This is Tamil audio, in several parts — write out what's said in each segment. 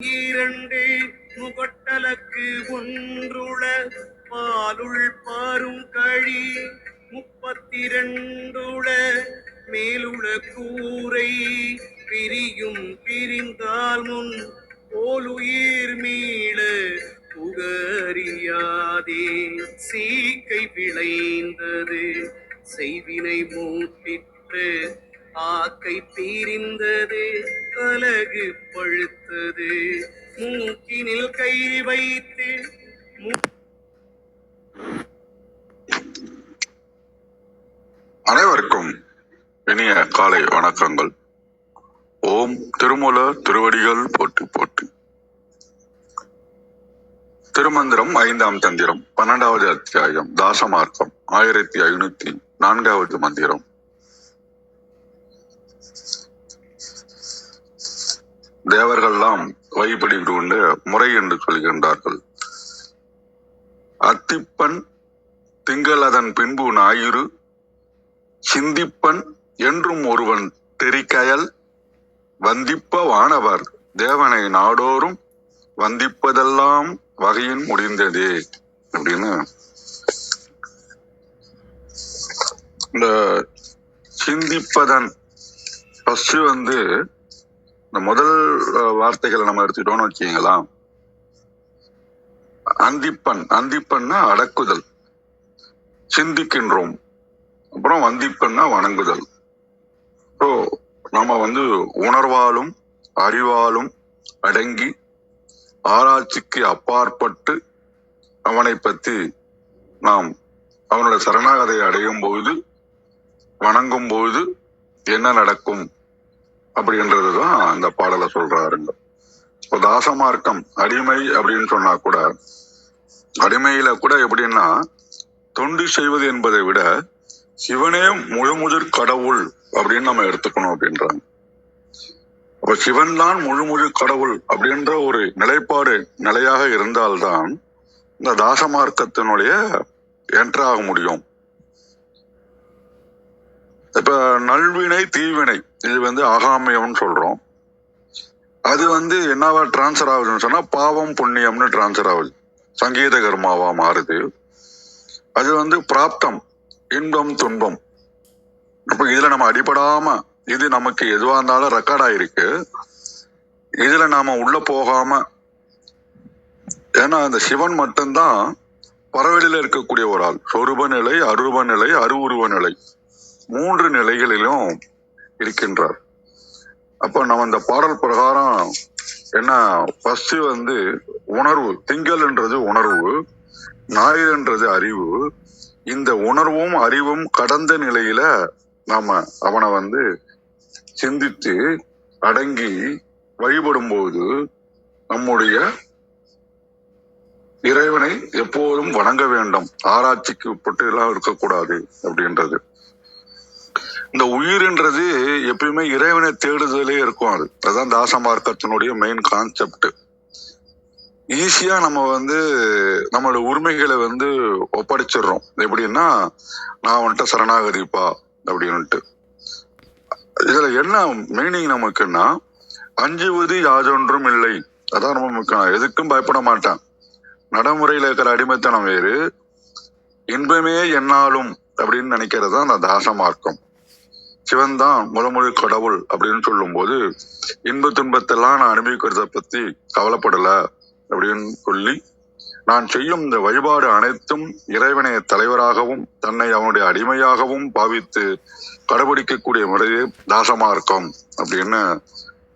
இரண்டு முகட்டலக்கு ஒன்றுள பாலுள் பாரும் கழி முப்பத்திரண்டுள மேலுள கூரை பிரியும் பிரிந்தால் முன் போலுயிர் மீள புகறியாதே. சீக்கை விளைந்தது செய்வினை மூட்டிற்று ஆக்கை பிரிந்தது அலகு பழுத்தது மூக்கினில் கை வைத்து அனைவருக்கும் இனிய காலை வணக்கங்கள். ஓம் திருமூல திருவடிகள் போட்டு போட்டு திருமந்திரம் ஐந்தாம் தந்திரம் பன்னெண்டாவது அத்தியாயம் தாசமார்க்கம் ஆயிரத்தி ஐநூத்தி நான்காவது மந்திரம். தேவர்கள்லாம் வழிபடிந்து கொண்டு முறை என்று சொல்கின்றார்கள். அத்திப்பன் திங்கள் அதன் பின்பு ஞாயிறு சிந்திப்பன் என்றும் ஒருவன் தெரிக்கயல் வந்திப்ப வானவர் தேவனை நாடோறும் வந்திப்பதெல்லாம் வகையின் முடிந்ததே அப்படின்னு இந்த சிந்திப்பதன் ஃபர்ஸ்ட் வந்து இந்த முதல் வார்த்தைகளை நம்ம எடுத்துக்கிட்டோம்னு வச்சுக்கீங்களா அந்திப்பன். அந்திப்பன்னா அடக்குதல். சிந்திக்கின்றோம். அப்புறம் வந்திப்பன்னா வணங்குதல். ஸோ நம்ம வந்து உணர்வாலும் அறிவாலும் அடங்கி ஆராய்ச்சிக்கு அப்பாற்பட்டு அவனை பற்றி நாம் அவனோட சரணாகதை அடையும் பொழுது வணங்கும் பொழுது என்ன நடக்கும்? அப்படின்றது தான் அந்த பாடலை சொல்றாருங்க இப்போ தாசமார்க்கம் அடிமை அப்படின்னு சொன்னா கூட அடிமையில கூட எப்படின்னா தொண்டு செய்வது என்பதை விட சிவனே முழுமுதிர் கடவுள் அப்படின்னு நம்ம எடுத்துக்கணும் அப்படின்றாங்க. அப்ப சிவன் தான் முழுமுழு கடவுள் அப்படின்ற ஒரு நிலைப்பாடு நிலையாக இருந்தால்தான் இந்த தாசமார்க்கத்தினுடைய என்ட்ராக முடியும். இப்ப நல்வினை தீவினை இது வந்து அகாமயம்னு சொல்றோம். அது வந்து என்னவா டிரான்ஸ்ஃபர் ஆகுதுன்னு சொன்னா பாவம் புண்ணியம்னு டிரான்ஸ்ஃபர் ஆகுது. சங்கீத கர்மாவா மாறுது. அது வந்து பிராப்தம் இன்பம் துன்பம். அப்ப இதுல நம்ம அடிபடாம இது நமக்கு எதுவா இருந்தாலும் ரெக்கார்ட் ஆயிருக்கு. இதுல நாம உள்ள போகாம ஏன்னா அந்த சிவன் மட்டும்தான் பறவெளியில இருக்கக்கூடிய ஒரு ஆள். சொருப நிலை அருவ நிலை அருவுருவ நிலை. மூன்று நிலைகளிலும் இருக்கின்றார். அப்ப நம்ம இந்த பாடல் பிரகாரம் என்ன? ஃபர்ஸ்ட் வந்து உணர்வு. திங்கள்ன்றது உணர்வு ஞாயிறுன்றது அறிவு. இந்த உணர்வும் அறிவும் கடந்த நிலையில நாம அவனை வந்து சிந்தித்து அடங்கி வழிபடும் போது நம்முடைய இறைவனை எப்போதும் வணங்க வேண்டும். ஆராய்ச்சிக்கு உட்பட்டு எல்லாம் இருக்கக்கூடாது அப்படின்றது. இந்த உயிர்ன்றது எப்பயுமே இறைவனை தேடுதலே இருக்கும் அது. அதுதான் தாசமார்க்கத்தினுடைய மெயின் கான்செப்ட் ஈஸியா நம்ம வந்து நம்மளோட உரிமைகளை வந்து ஒப்படைச்சிடுறோம். எப்படின்னா நான் வந்துட்டு சரணாகதிப்பா அப்படின்ட்டு இதுல என்ன மீனிங் நமக்குன்னா அஞ்சுவது யாதொன்றும் இல்லை. அதான் ரொம்ப முக்கியம். எதுக்கும் பயப்பட மாட்டேன். நடைமுறையில இருக்கிற அடிமைத்தனம் வேறு. இன்பமே என்னாலும் அப்படின்னு நினைக்கிறது தான் அந்த தாசமார்க்கம் சிவன் தான் முழமுழு கடவுள் அப்படின்னு சொல்லும்போது இன்ப துன்பத்தெல்லாம் நான் அனுபவிக்கிறத பத்தி கவலைப்படல அப்படின்னு சொல்லி நான் செய்யும் இந்த வழிபாடு அனைத்தும் இறைவனை தலைவராகவும் தன்னை அவனுடைய அடிமையாகவும் பாவித்து கடைபிடிக்கக்கூடிய முறையே தாசமா இருக்கும் அப்படின்னு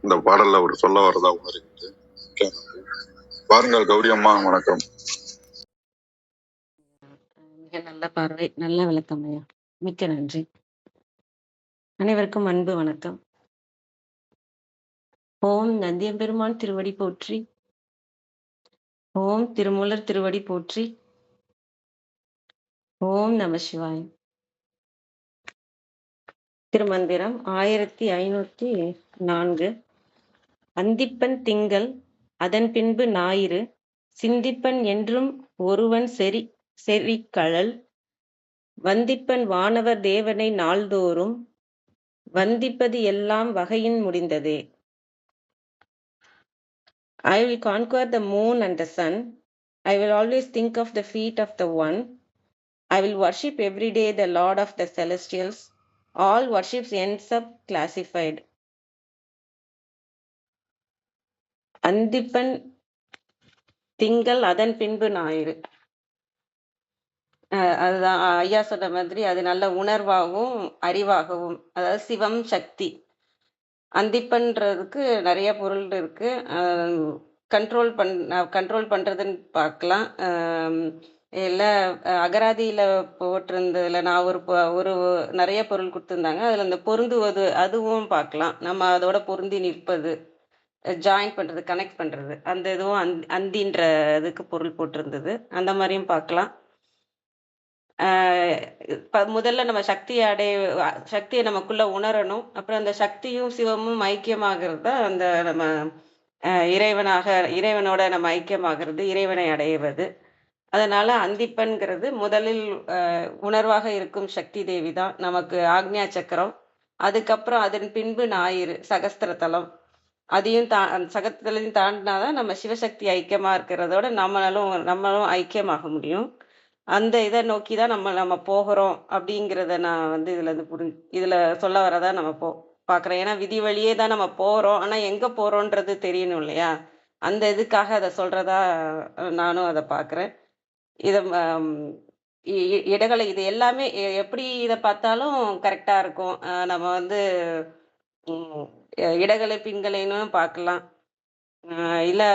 இந்த பாடல்ல அவர் சொல்ல வரதா உணர்கிறது பாருங்கள் கௌரி அம்மா வணக்கம். மிக நல்ல பார்வை நல்ல விளக்கம் ஐயா. மிக்க நன்றி. அனைவருக்கும் அன்பு வணக்கம். ஓம் நந்தியம்பெருமான் திருவடி போற்றி. ஓம் திருமூலர் திருவடி போற்றி. ஓம் நம சிவாய். திருமந்திரம் ஆயிரத்தி ஐநூத்தி நான்கு. அந்திப்பன் திங்கள் அதன் பின்பு ஞாயிறு. சிந்திப்பன் என்றும் ஒருவன் செறி செறிக்கழல் வந்திப்பன் வானவர் தேவனை நாள்தோறும். வந்திப்பது எல்லாம் வகையின் முடிந்ததே I will conquer the moon and the sun I will always think of the feet of the one I will worship every day the lord of the celestials all worships N sub classified அந்திப்பன் திங்கள் அதன் பின்பு ஞாயிறு அதுதான். ஐயா சொன்ன மாதிரி அது நல்ல உணர்வாகவும் அறிவாகவும் அதாவது சிவம் சக்தி. அந்திப்பன்றதுக்கு நிறைய பொருள் இருக்கு. கண்ட்ரோல் பண் கண்ட்ரோல் பண்றதுன்னு பார்க்கலாம். இல்லை அகராதியில் அஹ் போட்டிருந்ததுல நான் ஒரு ஒரு நிறைய பொருள் கொடுத்துருந்தாங்க. அதில் இந்த பொருந்துவது அதுவும் பார்க்கலாம். நம்ம அதோட பொருந்தி நிற்பது ஜாயின் பண்ணுறது கனெக்ட் பண்ணுறது அந்த இதுவும் அந் அந்தின்ற இதுக்கு பொருள் போட்டிருந்தது. அந்த மாதிரியும் பார்க்கலாம். முதல்ல நம்ம சக்தியை அடைய சக்தியை நமக்குள்ள உணரணும். அப்புறம் அந்த சக்தியும் சிவமும் ஐக்கியமாகிறது தான் அந்த நம்ம இறைவனாக இறைவனோட நம்ம ஐக்கியமாகிறது இறைவனை அடைவது அதனால அந்திப்பன்கிறது முதலில் உணர்வாக இருக்கும் சக்தி தேவி தான். நமக்கு ஆக்ஞா சக்கரம். அதுக்கப்புறம் அதன் பின்பு ஞாயிறு சகஸ்திரதலம் அதையும் தா அந்த சகஸ்திரத்தையும் தாண்டினாதான் நம்ம சிவசக்தி ஐக்கியமா இருக்கிறதோட நம்மளாலும் நம்மளும் ஐக்கியமாக முடியும். அந்த இதை நோக்கி தான் நம்ம நம்ம போகிறோம் அப்படிங்கிறத நான் வந்து இதில் இருந்து புரி இதில் சொல்ல வரதா நம்ம போ பார்க்குறோம் ஏன்னா விதி வழியே தான் நம்ம போகிறோம் ஆனால் எங்கே போகிறோன்றது தெரியணும் இல்லையா? அந்த இதுக்காக அதை சொல்கிறதா நானும் அதை பார்க்குறேன் இதை இடங்களை இது எல்லாமே எ- எப்படி இதை பார்த்தாலும் கரெக்டாக இருக்கும். நம்ம வந்து உம், அஹ், இடகலை பின்கலைன்னு பார்க்கலாம் இல்லை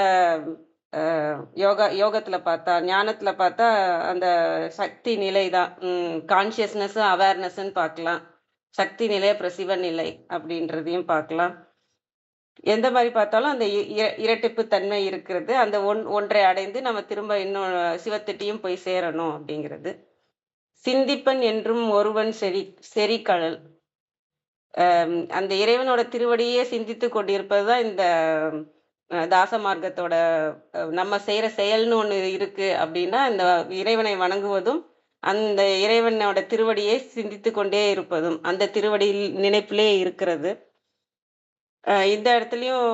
யோகா யோகத்தில் பார்த்தா ஞானத்தில் பார்த்தா அந்த சக்தி நிலை தான் கான்சியஸ்னஸ் அவேர்னஸ்ன்னு பார்க்கலாம். சக்தி நிலை அப்புறம் நிலை அப்படின்றதையும் பார்க்கலாம். எந்த மாதிரி பார்த்தாலும் அந்த இ- இர- இரட்டிப்பு தன்மை இருக்கிறது. அந்த ஒன் ஒன்றை அடைந்து நம்ம திரும்ப இன்னும் சிவத்திட்டையும் போய் சேரணும் அப்படிங்கிறது. சிந்திப்பன் என்றும் ஒருவன் செறி செறிக்கடல் அந்த இறைவனோட திருவடியே சிந்தித்து கொண்டிருப்பது தான் இந்த தாச மார்க்கத்தோட நம்ம செய்கிற செயல்னு ஒன்று இருக்கு அப்படின்னா இந்த இறைவனை வணங்குவதும் அந்த இறைவனோட திருவடியை சிந்தித்து கொண்டே இருப்பதும் அந்த திருவடியில் நினைப்பிலே இருக்கிறது. இந்த இடத்துலையும்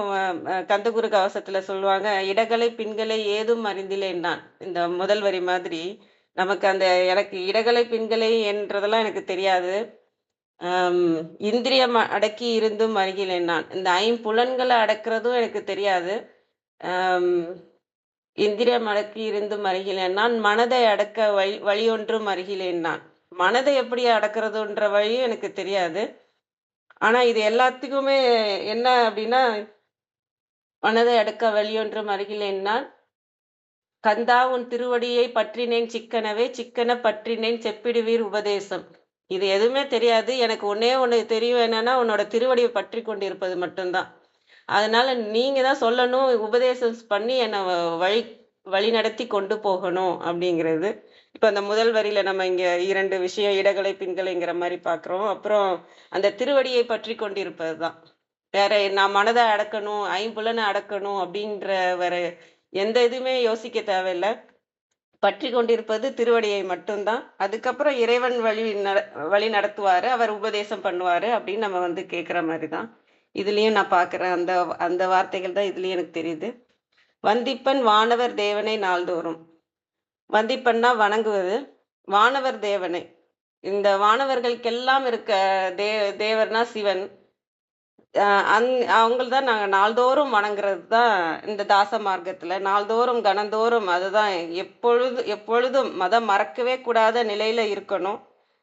கந்தகுரு கவசத்துல சொல்லுவாங்க இடகலை பின்களை ஏதும் அறிந்திலேன் நான். இந்த முதல் வரி மாதிரி நமக்கு அந்த எனக்கு இடகலை பின்களை என்றதெல்லாம் எனக்கு தெரியாது. இந்திரியம் அடக்கி இருந்தும் அருகிலேன் நான். இந்த ஐம்புலன்களை அடக்கிறதும் எனக்கு தெரியாது. இந்திரியம் அடக்கி இருந்தும் அருகிலேன் நான். மனதை அடக்க வழி வழியொன்றும் அருகிலேன் நான். மனதை எப்படி அடக்கிறதுன்ற வழியும் எனக்கு தெரியாது. ஆனா இது எல்லாத்துக்குமே என்ன அப்படின்னா மனதை அடக்க வழியொன்றும் அருகிலேன் நான். கந்தா உன் திருவடியை பற்றினேன் சிக்கனவே சிக்கன பற்றினேன் செப்பிடுவீர் உபதேசம். இது எதுவுமே தெரியாது. எனக்கு ஒன்னே ஒன்று தெரியும். என்னன்னா உன்னோட திருவடியை பற்றி கொண்டிருப்பது மட்டும்தான். அதனால நீங்க தான் சொல்லணும் உபதேசம் பண்ணி என்னை வழி வழி நடத்தி கொண்டு போகணும் அப்படிங்கிறது. இப்போ அந்த முதல் வரியில நம்ம இங்க இரண்டு விஷயம் இடகலை பின்களைங்கிற மாதிரி பார்க்குறோம். அப்புறம் அந்த திருவடியை பற்றி கொண்டிருப்பது தான் வேற நான் மனதை அடக்கணும் ஐம்புலனை அடக்கணும் அப்படின்ற வேற எந்த இதுவுமே யோசிக்க தேவையில்லை. பற்றி கொண்டிருப்பது திருவடியை மட்டும்தான். அதுக்கப்புறம் இறைவன் வழி நட வழி நடத்துவார் அவர் உபதேசம் பண்ணுவார் அப்படின்னு நம்ம வந்து கேட்குற மாதிரி தான் இதுலேயும் நான் பார்க்குறேன் அந்த அந்த வார்த்தைகள் தான் இதுலேயும் எனக்கு தெரியுது. வந்திப்பன் வானவர் தேவனை நாள்தோறும். வந்திப்பன்னா வணங்குவது. வானவர் தேவனை. இந்த வானவர்களுக்கெல்லாம் இருக்க தே தேவர்னா சிவன். அந் அவங்கள தான் நாங்கள் நாள்தோறும் வணங்குறது தான் இந்த தாச மார்க்கத்தில். நாள்தோறும் கணந்தோறும் அதுதான் எப்பொழுது எப்பொழுதும் மதம் மறக்கவே கூடாத நிலையில் இருக்கணும்.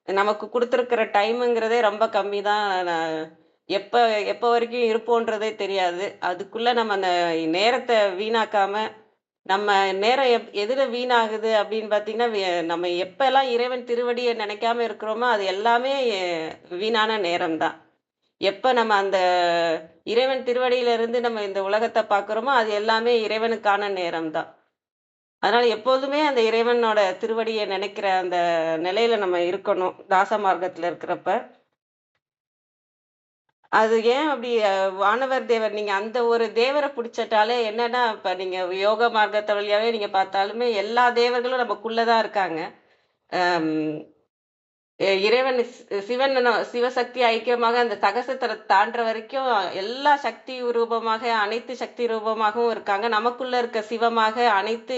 நமக்கு கொடுத்துருக்கிற டைமுங்கிறதே ரொம்ப கம்மி தான். எப்போ எப்போ வரைக்கும் இருப்போன்றதே தெரியாது. அதுக்குள்ளே நம்ம அந்த நேரத்தை வீணாக்காமல் நம்ம நேரம் எப் எதில் வீணாகுது அப்படின்னு பார்த்தீங்கன்னா நம்ம எப்போல்லாம் இறைவன் திருவடியை நினைக்காம இருக்கிறோமோ அது எல்லாமே வீணான வீணான நேரம்தான் எப்போ நம்ம அந்த இறைவன் திருவடியில இருந்து நம்ம இந்த உலகத்தை பார்க்குறோமோ அது எல்லாமே இறைவனுக்கான நேரம் தான் அதனால் எப்போதுமே அந்த இறைவனோட திருவடியை நினைக்கிற அந்த நிலையில நம்ம இருக்கணும் தாச மார்க்கத்தில் இருக்கிறப்ப. அது ஏன் அப்படி வானவர் தேவர் நீங்க அந்த ஒரு தேவரை பிடிச்சிட்டாலே என்னன்னா இப்ப நீங்க யோக மார்க்கத்தை வழியாவே நீங்க பார்த்தாலுமே எல்லா தேவர்களும் நமக்குள்ளதான் இருக்காங்க. இறைவன் சிவன் சிவசக்தி ஐக்கியமாக அந்த சகசத்தை தாண்டுற வரைக்கும் எல்லா சக்தி ரூபமாக அனைத்து சக்தி ரூபமாகவும் இருக்காங்க. நமக்குள்ள இருக்க சிவமாக அனைத்து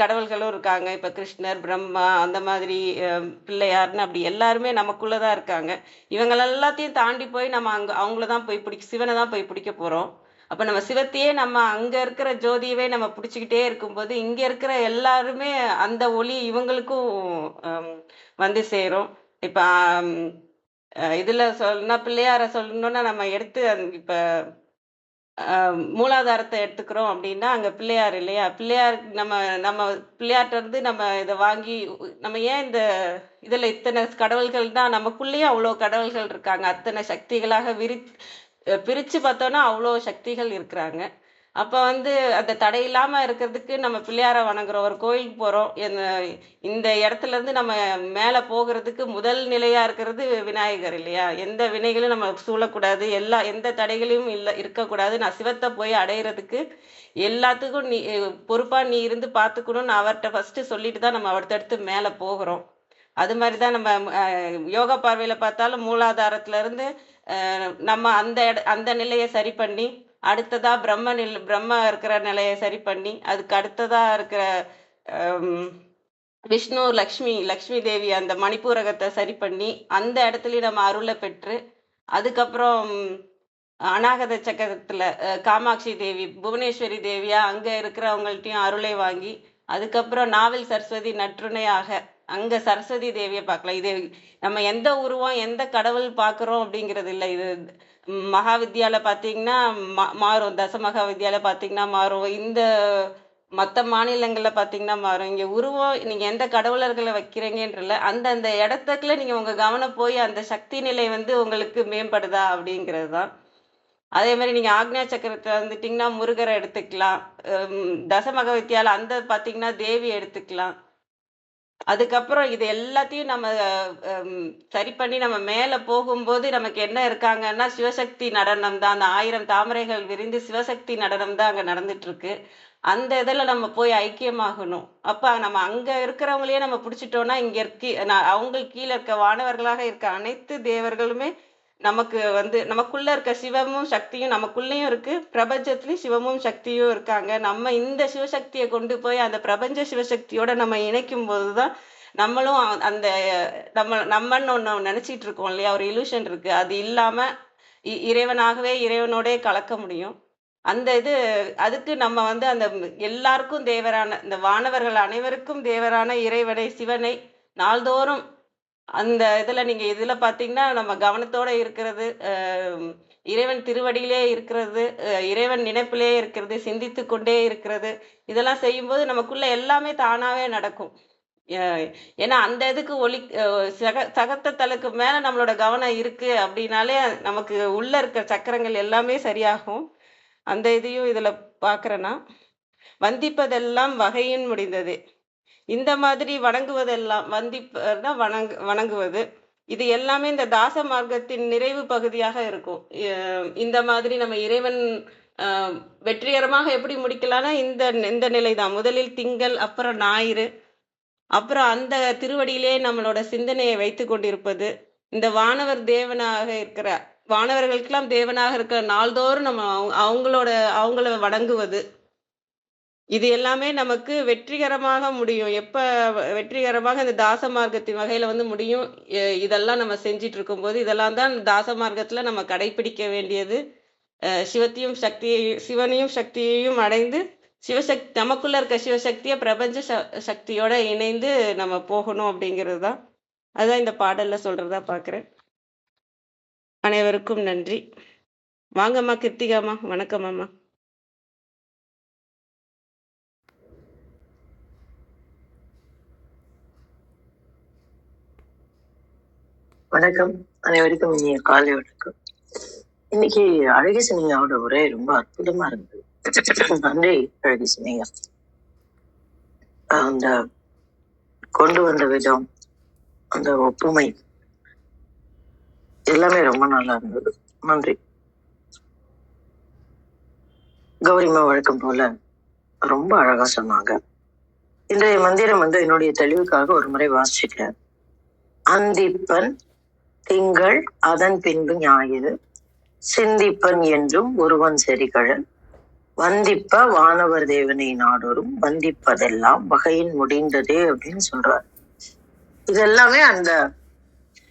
கடவுள்களும் இருக்காங்க. இப்ப கிருஷ்ணர் பிரம்மா அந்த மாதிரி பிள்ளையார்னு அப்படி எல்லாருமே நமக்குள்ளதான் இருக்காங்க. இவங்க எல்லாத்தையும் தாண்டி போய் நம்ம அங்க அவங்கள தான் போய் பிடிக்க சிவனை தான் போய் பிடிக்க போறோம். அப்ப நம்ம சிவத்தையே நம்ம அங்க இருக்கிற ஜோதியவே நம்ம பிடிச்சிக்கிட்டே இருக்கும்போது இங்க இருக்கிற எல்லாருமே அந்த ஒளி இவங்களுக்கும் ஹம், வந்து சேரும். இப்ப இதுல சொல்லணும்னா பிள்ளையார சொல்லணும்னா நம்ம எடுத்து அந்த- இப்ப ஆஹ் மூலாதாரத்தை எடுத்துக்கிறோம் அப்படின்னா அங்க பிள்ளையார் இல்லையா? பிள்ளையார் நம்ம நம்ம பிள்ளையார்ட்ட இருந்து நம்ம இதை வாங்கி நம்ம ஏன் இந்த இதுல இத்தனை கடவுள்கள் தான்? நமக்குள்ளேயே அவ்வளோ கடவுள்கள் இருக்காங்க. அத்தனை சக்திகளாக விரி பிரித்து பார்த்தோன்னா அவ்வளோ சக்திகள் இருக்கிறாங்க. அப்போ வந்து அந்த தடை இல்லாமல் இருக்கிறதுக்கு நம்ம பிள்ளையாரை வணங்குறோம். ஒரு கோயிலுக்கு போகிறோம் இந்த- இந்த நம்ம மேலே போகிறதுக்கு முதல் நிலையாக இருக்கிறது விநாயகர் இல்லையா? எந்த வினைகளும் நம்ம சூழக்கூடாது. எல்லா எந்த தடைகளையும் இல்லை இருக்கக்கூடாது. நான் சிவத்தை போய் அடையிறதுக்கு எல்லாத்துக்கும் நீ பொறுப்பாக நீ இருந்து பார்த்துக்கணும்னு அவர்கிட்ட ஃபஸ்ட்டு சொல்லிட்டு தான் நம்ம அடுத்தடுத்து மேலே போகிறோம். அது மாதிரி தான் நம்ம யோகா பார்வையில் பார்த்தாலும் மூலாதாரத்துலேருந்து நம்ம அந்த இட அந்த நிலையை சரி பண்ணி அடுத்ததா பிரம்ம நில் பிரம்ம இருக்கிற நிலையை சரி பண்ணி அதுக்கு அடுத்ததா இருக்கிற விஷ்ணு லக்ஷ்மி லக்ஷ்மி தேவி அந்த மணிப்பூரகத்தை சரி பண்ணி அந்த இடத்துலயும் நம்ம அருளை பெற்று அதுக்கப்புறம் அநாகத சக்கரத்துல காமாட்சி தேவி புவனேஸ்வரி தேவியா அங்க இருக்கிறவங்கள்ட்டையும் அருளை வாங்கி அதுக்கப்புறம் நாவல் சரஸ்வதி நற்றுணையாக அங்க சரஸ்வதி தேவியை பார்க்கலாம். இது நம்ம எந்த உருவம் எந்த கடவுள் பார்க்குறோம் அப்படிங்கிறது இல்லை. இது ம், மகா பார்த்தீங்கன்னா மா- மாறும். தச மகா பார்த்தீங்கன்னா மாறும். இந்த மற்ற மாநிலங்களில் பார்த்தீங்கன்னா மாறும். இங்கே உருவம் நீங்கள் எந்த கடவுளர்களை வைக்கிறீங்கன்றல அந்தந்த இடத்துக்குள்ள நீங்கள் உங்கள் கவனம் போய் அந்த சக்தி நிலை வந்து உங்களுக்கு மேம்படுதா அப்படிங்கிறது தான். அதே மாதிரி நீங்கள் ஆக்ஞா சக்கரத்தை வந்துட்டிங்கன்னா முருகரை எடுத்துக்கலாம். ஹம், தசமக அந்த பார்த்தீங்கன்னா தேவி எடுத்துக்கலாம். அதுக்கப்புறம் இது எல்லாத்தையும் நம்ம சரி பண்ணி நம்ம மேல போகும்போது நமக்கு என்ன இருக்காங்கன்னா சிவசக்தி நடனம் தான். அந்த ஆயிரம் தாமரைகள் விரிந்து சிவசக்தி நடனம் தான் அங்க நடந்துட்டு இருக்கு அந்த இதில் நம்ம போய் ஐக்கியமாகணும். அப்போ நம்ம அங்கே இருக்கிறவங்களையே நம்ம பிடிச்சிட்டோம்னா இங்கே இருக்கி நான் அவங்களுக்கு கீழே இருக்க வானவர்களாக இருக்க அனைத்து தேவர்களுமே நமக்கு வந்து நமக்குள்ள இருக்க சிவமும் சக்தியும் நமக்குள்ளேயும் இருக்கு. பிரபஞ்சத்திலயும் சிவமும் சக்தியும் இருக்காங்க. நம்ம இந்த சிவசக்தியை கொண்டு போய் அந்த பிரபஞ்ச சிவசக்தியோட நம்ம இணைக்கும் போதுதான் நம்மளும் அந்த நம்ம நம்மன்னு ஒன்று நினைச்சிட்டு இருக்கோம் இல்லையா? ஒரு இலூஷன் இருக்கு. அது இல்லாம இ- இறைவனாகவே இறைவனோடே கலக்க முடியும். அந்த இது அதுக்கு நம்ம வந்து அந்த எல்லாருக்கும் தேவரான இந்த வானவர்கள் அனைவருக்கும் தேவரான இறைவனை சிவனை நாள்தோறும் அந்த இதுல நீங்க இதுல பாத்தீங்கன்னா நம்ம கவனத்தோட இருக்கிறது இறைவன் திருவடியிலே இருக்கிறது இறைவன் நினைப்பிலே இருக்கிறது சிந்தித்து கொண்டே இருக்கிறது இதெல்லாம் செய்யும்போது நமக்குள்ள எல்லாமே தானாவே நடக்கும். ஏன்னா அந்த இதுக்கு ஒளி சக சகத்தத்தலுக்கு மேல நம்மளோட கவனம் இருக்கு அப்படின்னாலே நமக்கு உள்ள இருக்கிற சக்கரங்கள் எல்லாமே சரியாகும். அந்த இதையும் இதுல பாக்குறேன்னா வந்திப்பதெல்லாம் வகையின் முடிந்தது. இந்த மாதிரி வணங்குவதெல்லாம் வந்திப்பர்னா வணங்கு வணங்குவது. இது எல்லாமே இந்த தாச மார்க்கத்தின் நிறைவு பகுதியாக இருக்கும். இந்த மாதிரி நம்ம இறைவன் வெற்றிகரமாக எப்படி முடிக்கலாம்னா இந்த இந்த நிலை தான் முதலில் திங்கள் அப்புறம் ஞாயிறு அப்புறம் அந்த திருவடியிலே நம்மளோட சிந்தனையை வைத்து கொண்டிருப்பது. இந்த வானவர் தேவனாக இருக்கிற வானவர்களுக்கெல்லாம் தேவனாக இருக்கிற நாள்தோறும் நம்ம அவங்க- அவங்களோட அவங்கள வணங்குவது. இது எல்லாமே நமக்கு வெற்றிகரமாக முடியும். எப்ப வெற்றிகரமாக இந்த தாச மார்க்கத்தின் வகையில வந்து முடியும்? இதெல்லாம் நம்ம செஞ்சிட்டு இருக்கும்போது இதெல்லாம் தான் தாச மார்க்கத்துல நம்ம கடைபிடிக்க வேண்டியது. சிவத்தையும் சக்தியை சிவனையும் சக்தியையும் அடைந்து சிவசக்தி நமக்குள்ள இருக்க சிவசக்தியை பிரபஞ்ச ச- சக்தியோட இணைந்து நம்ம போகணும் அப்படிங்கிறது தான். அதுதான் இந்த பாடல்ல சொல்றதா பாக்குறேன். அனைவருக்கும் நன்றி. வாங்கம்மா கிருத்திகாம்மா. வணக்கம் வணக்கம். அனைவருக்கும் இனிய காலை வணக்கம். இன்னைக்கு அழகேசனியாவோட உரை ரொம்ப அற்புதமா இருந்தது. நன்றி அழகி அழகேசனியா அந்த கொண்டு வந்த விதம் அந்த ஒப்புமை எல்லாமே ரொம்ப நல்லா இருந்தது. நன்றி. கௌரிமா வழக்கம் போல ரொம்ப அழகா சொன்னாங்க. இன்றைய மந்திரம் வந்து என்னுடைய தெளிவுக்காக ஒரு முறை வாசிச்சுட்டேன் அந்திப்பன் திங்கள் அதன் பின்பு ஞாயிறு சிந்திப்பன் என்றும் ஒருவன் செறிகழல். வந்திப்ப வானவர் தேவனை நாடோறும் வந்திப்பதெல்லாம் வகையின் முடிந்ததே அப்படின்னு சொல்றார். இதெல்லாமே அந்த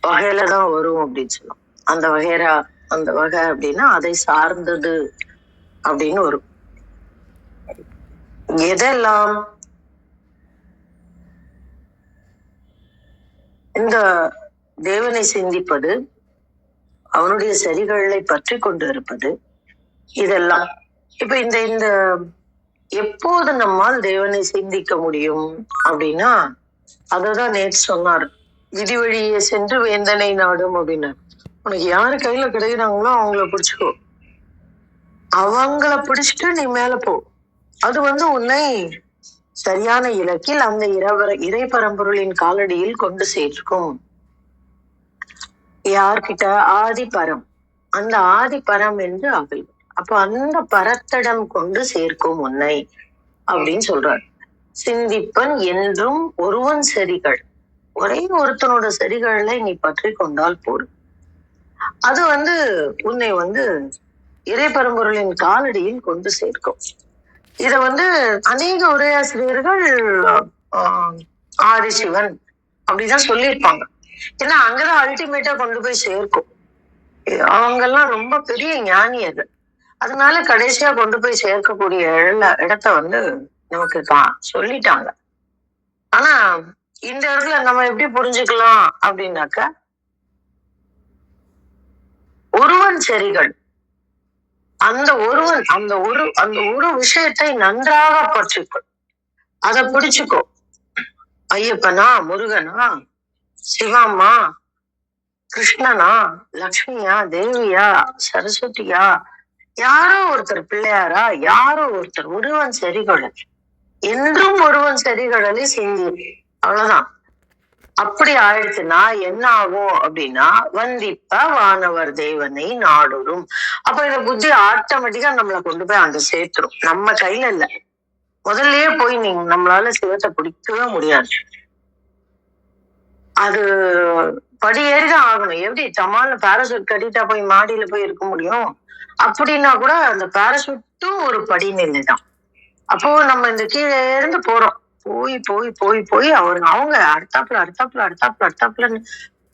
வகையில தான் வரும் அப்படின்னு சொல்லுவோம். அந்த வகையில அந்த வகை அப்படின்னா அதை சார்ந்தது அப்படின்னு வரும். எதெல்லாம்? இந்த தேவனை சிந்திப்பது அவனுடைய சரிகளை பற்றி கொண்டு இருப்பது இதெல்லாம். இப்ப இந்த இந்த எப்போது நம்மால் தேவனை சிந்திக்க முடியும் அப்படின்னா அததான் நேற்று சொன்னார். விதி வழியே சென்று வேந்தனை நாடும் அப்படின்னார் உனக்கு யாரு கையில கிடைக்கிறாங்களோ அவங்கள பிடிச்சிக்கோ. அவங்கள பிடிச்சிட்டு நீ மேல போ. அது வந்து உன்னை சரியான இலக்கில் அந்த இரவர இறை பரம்பொருளின் காலடியில் கொண்டு சேர்க்கும். யார்கிட்ட? ஆதிபரம். அந்த ஆதிபரம் என்று அவள் அப்ப அந்த பரத்திடம் கொண்டு சேர்க்கும் உன்னை அப்படின்னு சொல்றார். சிந்திப்பன் என்றும் ஒருவன் செறிகள். ஒரே ஒருத்தனோட செறிகளை நீ பற்றி கொண்டால் போடும் அது வந்து உன்னை வந்து இறை பரம்பொருளின் காலடியில் கொண்டு சேர்க்கும். இத வந்து அநேக உரையாசிரியர்கள் ஆஹ், ஆதிசிவன் அப்படிதான் சொல்லியிருப்பாங்க. ஏன்னா அங்கதான் அல்டிமேட்டா கொண்டு போய் சேர்க்கும். அவங்க எல்லாம் ரொம்ப பெரிய ஞானியர்கள் அதனால கடைசியா கொண்டு போய் சேர்க்கக்கூடிய இடத்த வந்து நமக்கு சொல்லிட்டாங்க. ஆனா இந்த இடத்துல நம்ம எப்படி புரிஞ்சுக்கலாம் அப்படின்னாக்க ஒருவன் செறிகள். அந்த ஒருவன் அந்த ஒரு அந்த ஒரு விஷயத்தை நன்றாக பற்றிக்கோ அதை பிடிச்சுக்கோ. ஐயப்பனா முருகனா சிவம்மா கிருஷ்ணனா லக்ஷ்மியா தேவியா சரஸ்வதியா யாரோ ஒருத்தர் பிள்ளையாரா யாரோ ஒருத்தர் ஒருவன் செறிகடல் என்றும் ஒருவன் செறிகடலை செஞ்சு அவ்வளவுதான். அப்படி ஆயிடுச்சுன்னா என்ன ஆகும் அப்படின்னா வந்திப்ப வானவர் தேவனை நாடுறும் அப்ப இந்த புத்தி ஆட்டோமேட்டிக்கா நம்மளை கொண்டு போய் அங்க சேர்த்துரும். நம்ம கையில இல்ல. முதல்லயே போய் நீங்க நம்மளால சிவத்தை பிடிக்கவே முடியாது. அது படியேறி தான் ஆகணும். எப்படி தமால பாராசூட் கட்டிட்டா போய் மாடியில போய் இருக்க முடியும்? அப்படின்னா கூட அந்த பாராசூட்டும் ஒரு படிநிலை தான் அப்போ நம்ம இந்த கீழே இருந்து போறோம். போய் போய் போய் போய் அவங்க அவங்க அடுத்தாப்புல அடுத்தாப்புல அடுத்தாப்புல அடுத்தாப்புலன்னு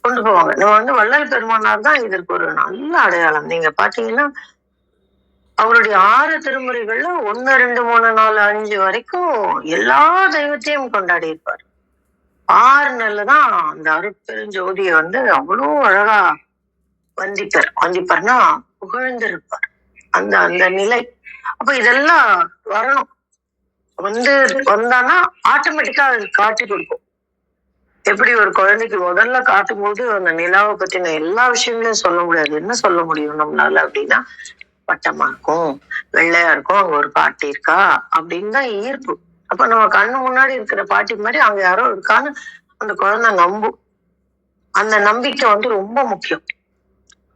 கொண்டு போவாங்க. நம்ம வந்து வள்ளல் பெருமானார் தான் இதற்கு ஒரு நல்ல அடையாளம். நீங்க பாத்தீங்கன்னா அவருடைய ஆறு திருமுறைகள்ல ஒன்னு ரெண்டு மூணு நாலு அஞ்சு வரைக்கும் எல்லா தெய்வத்தையும் கொண்டாடி இருப்பார். ஆறு தான் அந்த அருட்பெருஞ்சோதிய வந்து அவ்வளோ அழகா வந்திப்பார். வந்திப்பார்னா புகழ்ந்திருப்பார். அந்த அந்த நிலை. அப்ப இதெல்லாம் வரணும். வந்து வந்தானா ஆட்டோமேட்டிக்கா அது காட்டி கொடுக்கும். எப்படி ஒரு குழந்தைக்கு முதல்ல காட்டும் போது அந்த நிலாவை பத்தின எல்லா விஷயங்களையும் சொல்ல முடியாது. என்ன சொல்ல முடியும் நம்மளால அப்படின்னா வட்டமா இருக்கும் வெள்ளையா இருக்கும் அங்க ஒரு பாட்டி இருக்கா? அப்படின்னு தான் ஈர்ப்பு. அப்ப நம்ம கண்ணு முன்னாடி இருக்கிற பாட்டி மாதிரி அங்க யாரோ இருக்கான்னு அந்த குழந்தை நம்பும் அந்த நம்பிக்கை வந்து ரொம்ப முக்கியம்.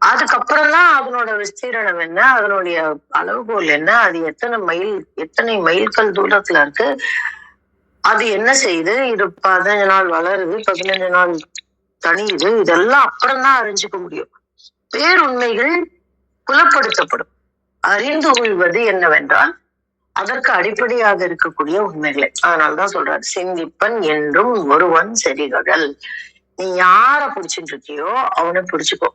அதுக்கப்புறம் தான் அதனோட விஸ்தீரணம் என்ன அதனுடைய அளவுகோல் என்ன அது எத்தனை மைல் எத்தனை மைல்கள் தூரத்துல இருக்கு அது என்ன செய்யுது இது பதினஞ்சு நாள் வளருது பதினஞ்சு நாள் தனியுது இதெல்லாம் அப்புறம் தான் அறிஞ்சுக்க முடியும். பேருண்மைகள் புலப்படுத்தப்படும். அறிந்து கொள்வது என்னவென்றால் அதற்கு அடிப்படையாக இருக்கக்கூடிய உண்மைகளை. அதனாலதான் சொல்றாரு சிந்திப்பன் என்றும் ஒருவன் செறிகடல். நீ யார பிடிச்சிட்டு இருக்கியோ அவனை பிடிச்சுக்கோ.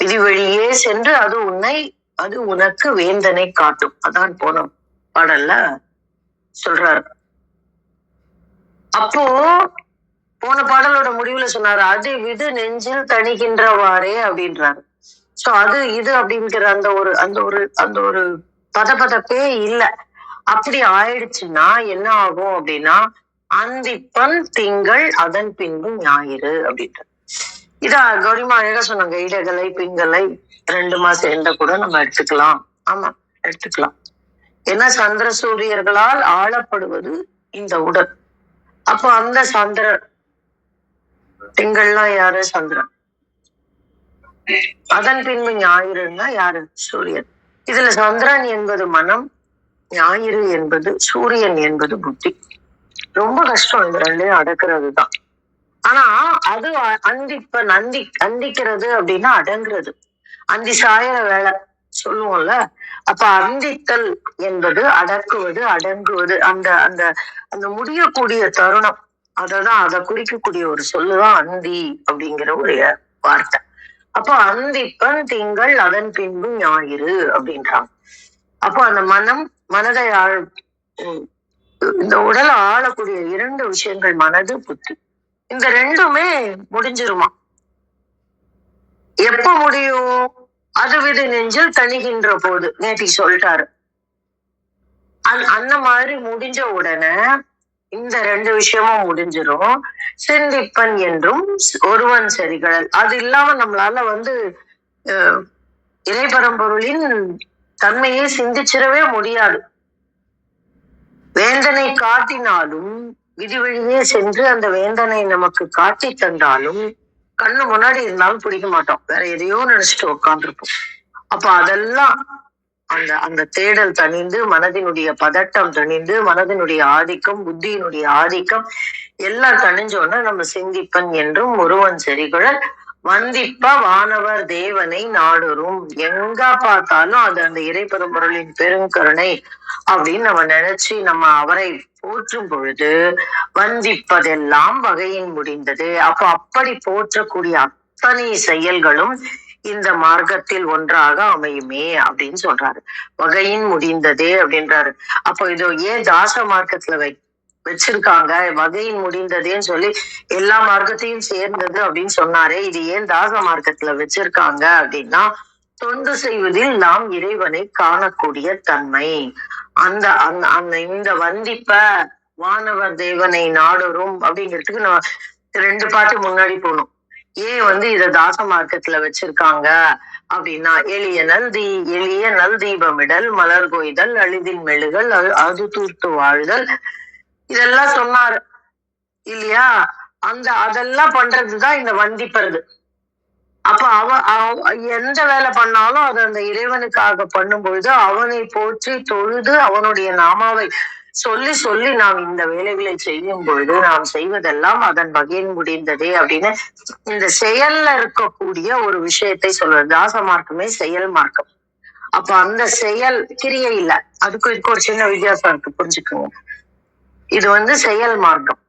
விதி வழியே சென்று அது உன்னை அது உனக்கு வேந்தனை காட்டும். அதான் போன பாடல்ல சொல்றாரு. அப்போ போன பாடலோட முடிவுல சொன்னாரு அது விது நெஞ்சில் தணிகின்றவாறே அப்படின்றாரு. சோ அது இது அப்படிங்கிற அந்த ஒரு அந்த ஒரு அந்த ஒரு பதபதப்பே இல்ல. அப்படி ஆயிடுச்சுன்னா என்ன ஆகும் அப்படின்னா அந்திப்பன் திங்கள் அதன் பின்பு ஞாயிறு அப்படின்ட்டு இதா கௌரிமா அழகா சொன்னாங்க இடகலை பிங்கலை ரெண்டுமா சேர்ந்த கூட நம்ம எடுத்துக்கலாம். ஆமா எடுத்துக்கலாம். ஏன்னா சந்திர சூரியர்களால் ஆளப்படுவது இந்த உடல். அப்போ அந்த சந்திர திங்கள்லாம் யாரு? சந்திரன். அதன் பின்பு ஞாயிறுன்னா யாரு? சூரியன். இதுல சந்திரன் என்பது மனம் ஞாயிறு என்பது சூரியன் என்பது புத்தி. ரொம்ப கஷ்டம் இந்த ரெண்டையும் அடக்குறது தான் ஆனா அது அந்திப்ப நந்தி அந்திக்கிறது அப்படின்னா அடங்குறது. அந்தி சாயிர வேலை சொல்லுவோம்ல. அப்ப அந்தித்தல் என்பது அடக்குவது அடங்குவது. அந்த அந்த அந்த முடியக்கூடிய தருணம். அததான் அதை குறிக்கக்கூடிய ஒரு சொல்லுதான் அந்தி அப்படிங்கிற ஒரு வார்த்தை. அப்ப அந்திப்பன் திங்கள் அதன் பின்பு ஞாயிறு அப்படின்றாங்க. அப்போ அந்த மனம் மனதை ஆள் இந்த உடலை ஆளக்கூடிய இரண்டு விஷயங்கள் மனது புத்தி. இந்த ரெண்டுமே முடிஞ்சிருமா? எப்ப முடியும்? அது விதி நெஞ்சில் தணிகின்ற போது நேத்தி சொல்லிட்டாரு. அந்- அந்த மாதிரி முடிஞ்ச உடனே இந்த ரெண்டு விஷயமும் முடிஞ்சிடும் சிந்திப்பன் என்றும் ஒருவன் செறிகள் அது இல்லாம நம்மளால வந்து இறைபரம்பொருளின் தன்மையை சிந்திச்சிடவே முடியாது. வேந்தனை காட்டினாலும் விதி வழியே சென்று அந்த வேந்தனை நமக்கு காட்டி தந்தாலும் கண்ணு முன்னாடி இருந்தாலும் பிடிக்க மாட்டோம். வேற எதையோ நினைச்சிட்டு உட்காந்துருப்போம் அப்ப அதெல்லாம் அந்த அந்த தேடல் தணிந்து மனதினுடைய பதட்டம் தணிந்து மனதினுடைய ஆதிக்கம் புத்தியினுடைய ஆதிக்கம் எல்லாம் தணிஞ்சோன்னா நம்ம சிந்திப்பன் என்றும் ஒருவன் செறிகுழல் வந்திப்ப வானவர் தேவனை நாடுறும். எங்க பார்த்தாலும் அது அந்த இறைப்பெரும்பொருளின் பெருங்கருணை அப்படின்னு நம்ம நினைச்சு நம்ம அவரை போற்றும் பொழுது வந்திப்பதெல்லாம் வகையின் முடிந்தது. அப்போ அப்படி போற்றக்கூடிய அத்தனை செயல்களும் இந்த மார்க்கத்தில் ஒன்றாக அமையுமே அப்படின்னு சொல்றாரு. வகையின் முடிந்ததே அப்படின்றாரு. அப்போ இதோ ஏன் தாச மார்க்கத்துல வை வச்சிருக்காங்க? வகையின் முடிந்ததேன்னு சொல்லி எல்லா மார்க்கத்தையும் சேர்ந்தது அப்படின்னு சொன்னாரே. இது ஏன் தாச மார்க்கத்துல வச்சிருக்காங்க அப்படின்னா தொண்டு செய்வதில் நாம் இறைவனை காணக்கூடிய தன்மை. அந்த அந்த அந்த இந்த வந்திப்ப வானவர் தேவனை நாடுறும் அப்படிங்கிறதுக்கு நான் ரெண்டு பாட்டு முன்னாடி போகணும் ஏன் வந்து இத தாச மார்க்கத்துல வச்சிருக்காங்க அப்படின்னா எளிய நல் தீ எளிய நல் தீபமிடல் மலர் கொய்தல் அழிதின் மெழுகல் அது- தூர்த்து வாழ்தல். இதெல்லாம் சொன்னாரு. இல்லையா? அந்த அதெல்லாம் பண்றதுதான் இந்த வந்திப்பறது அப்ப அவ அவ- எந்த வேலை பண்ணாலும் அது அந்த இறைவனுக்காக பண்ணும் பொழுது அவனை போற்றி தொழுது அவனுடைய நாமாவை சொல்லி சொல்லி நாம் இந்த வேலைகளை செய்யும் பொழுது நாம் செய்வதெல்லாம் அதன் வகையில் முடிந்ததே அப்படின்னு இந்த செயல்ல இருக்கக்கூடிய ஒரு விஷயத்தை சொல்றது. தாச மார்க்கமே செயல் மார்க்கம். அப்ப அந்த செயல் கிரியை இல்ல. அதுக்கும் இதுக்கு ஒரு சின்ன வித்தியாசம் இருக்கு. புரிஞ்சுக்கோங்க. இது வந்து செயல் மார்க்கம்.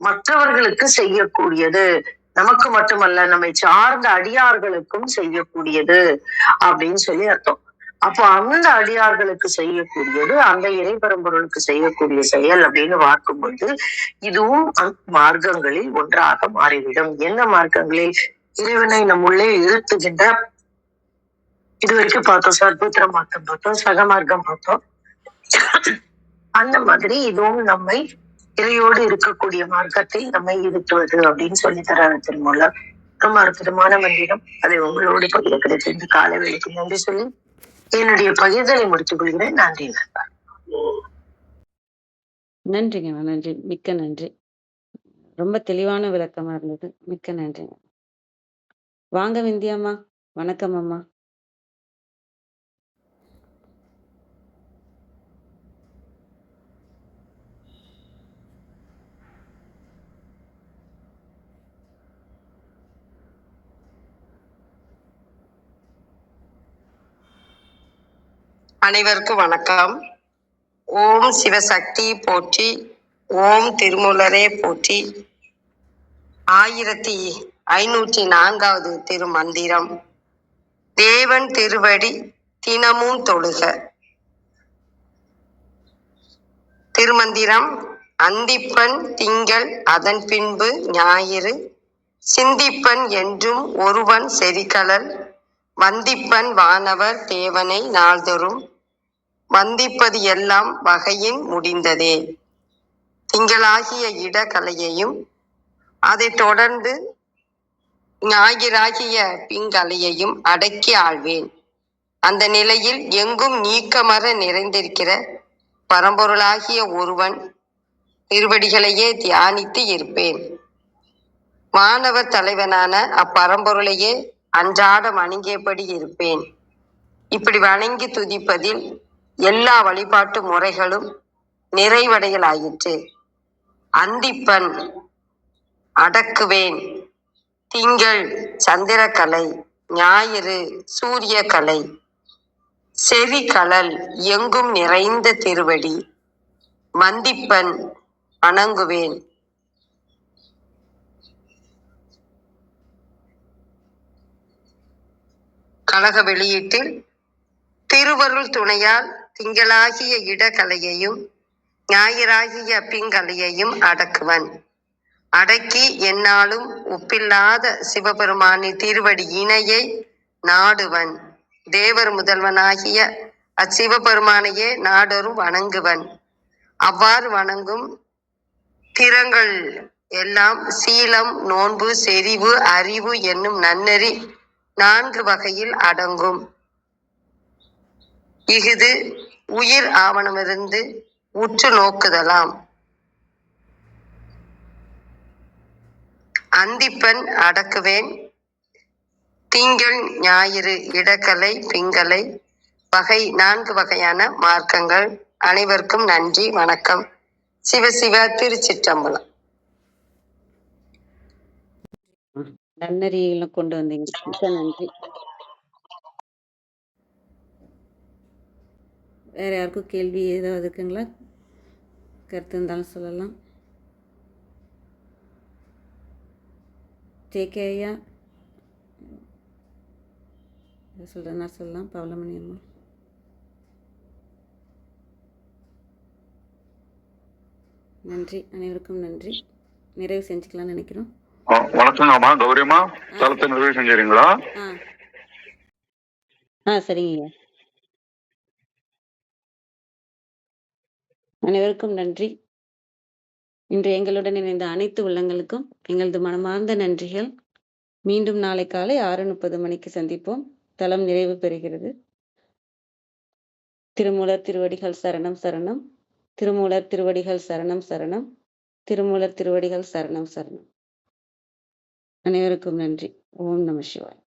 மற்றவர்களுக்கு செய்யக்கூடியது நமக்கு மட்டுமல்ல நம்மை சார்ந்த அடியார்களுக்கும் செய்யக்கூடியது அப்படின்னு சொல்லி அர்த்தம். அப்போ அந்த அடியார்களுக்கு செய்யக்கூடியது அந்த இறைபரம்பொருளுக்கு செய்யக்கூடிய செயல் அப்படின்னு பார்க்கும்போது இதுவும் மார்க்கங்களில் ஒன்றாக மாறிவிடும். என்ன மார்க்கங்களில்? இறைவனை நம் உள்ளே இருத்துகின்ற இது வரைக்கும் பார்த்தோம் சர்புத்திர மார்க்கம் பார்த்தோம் சக மார்க்கம் பார்த்தோம். அந்த மாதிரி இதுவும் நம்மை இறையோடு இருக்கக்கூடிய மார்க்கத்தில் நம்மை இருத்துவது அப்படின்னு சொல்லி தராரு மூலம் ரொம்ப அற்புதமான மந்திரம். அதை உங்களோடு பகிர கிடைத்த இந்த கால வேலைக்கு நன்றி சொல்லி. என்னுடைய பகிர்தலை முடித்துக் கொள்கிறேன். நன்றி நண்பா. நன்றிங்கம்மா நன்றி. மிக்க நன்றி. ரொம்ப தெளிவான விளக்கமா இருந்தது. மிக்க நன்றிங்க. வாங்க விந்தியம்மா. வணக்கம் அம்மா. அனைவருக்கும் வணக்கம். ஓம் சிவசக்தி போற்றி ஓம் திருமூலரே போற்றி. ஆயிரத்தி ஐநூற்றி நான்காவது திருமந்திரம். தேவன் திருவடி தினமும் தொழுக. திருமந்திரம் அந்திப்பன் திங்கள் அதன் பின்பு ஞாயிறு சிந்திப்பன் என்றும் ஒருவன் செரிகலல் வந்திப்பன் வானவர் தேவனை நாள்தோறும் வந்திப்பது எல்லாம் வகையின் முடிந்ததே. திங்களாகிய இடகலையையும் அதைத் தொடர்ந்து ஞாயிறாகிய பிங்கலையையும் அடக்கி ஆள்வேன் அந்த நிலையில் எங்கும் நீக்கமர நிறைந்திருக்கிற பரம்பொருளாகிய ஒருவன் திருவடிகளையே தியானித்து இருப்பேன். மாணவர் தலைவனான அப்பரம்பொருளையே அன்றாட வணங்கியபடி இருப்பேன். இப்படி வணங்கி துதிப்பதில் எல்லா வழிபாட்டு முறைகளும் நிறைவடையலாயிற்று. அந்திப்பன் அடக்குவேன் திங்கள் சந்திரக்கலை ஞாயிறு சூரியகலை செறிகலல் எங்கும் நிறைந்த திருவடி மந்திப்பன் வணங்குவேன். கழக வெளியீட்டில் திருவருள் துணையால் திங்களாகிய இடகலையையும் ஞாயிறாகிய பிங்கலையையும் அடக்குவன். அடக்கி என்னாலும் ஒப்பில்லாத சிவபெருமானின் திருவடி இணையை நாடுவன். தேவர் முதல்வனாகிய அச்சிவபெருமானையே நாடொரும் வணங்குவன். அவ்வாறு வணங்கும் திறங்கள் எல்லாம் சீலம் நோன்பு செறிவு அறிவு என்னும் நன்னெறி நான்கு வகையில் அடங்கும். இஃது உயிர் ஆவணமிருந்து உற்று நோக்குதலாம். அந்திப்பன் அடக்குவேன். திங்கள் ஞாயிறு இடக்கலை பிங்கலை வகை நான்கு வகையான மார்க்கங்கள். அனைவருக்கும் நன்றி வணக்கம். சிவசிவ திருச்சிற்றம்பலம். நன்னறியெல்லாம் கொண்டு வந்தீங்க. மிக்க நன்றி. வேற யாருக்கும் கேள்வி ஏதாவது இருக்குங்களா? கருத்து இருந்தாலும் சொல்லலாம். ஜேகே ஐயா. சொல்கிறேன்னா சொல்லலாம். பவளமணி அம்மா. நன்றி. அனைவருக்கும் நன்றி. நிறைவு செஞ்சுக்கலாம்னு நினைக்கிறோம். வணக்கங்கம்மா கௌரியம்மா தளத்தை நிறைவு செஞ்சுறீங்களா ஆ சரிங்க. அனைவருக்கும் நன்றி. இன்று எங்களுடன் இணைந்த அனைத்து உள்ளங்களுக்கும் எங்களது மனமார்ந்த நன்றிகள். மீண்டும் நாளை காலை ஆறு முப்பது மணிக்கு சந்திப்போம். தளம் நிறைவு பெறுகிறது. திருமூலர் திருவடிகள் சரணம் சரணம். திருமூலர் திருவடிகள் சரணம் சரணம். திருமூலர் திருவடிகள் சரணம் சரணம். அனைவருக்கும் நன்றி. ஓம் நம சிவாய்.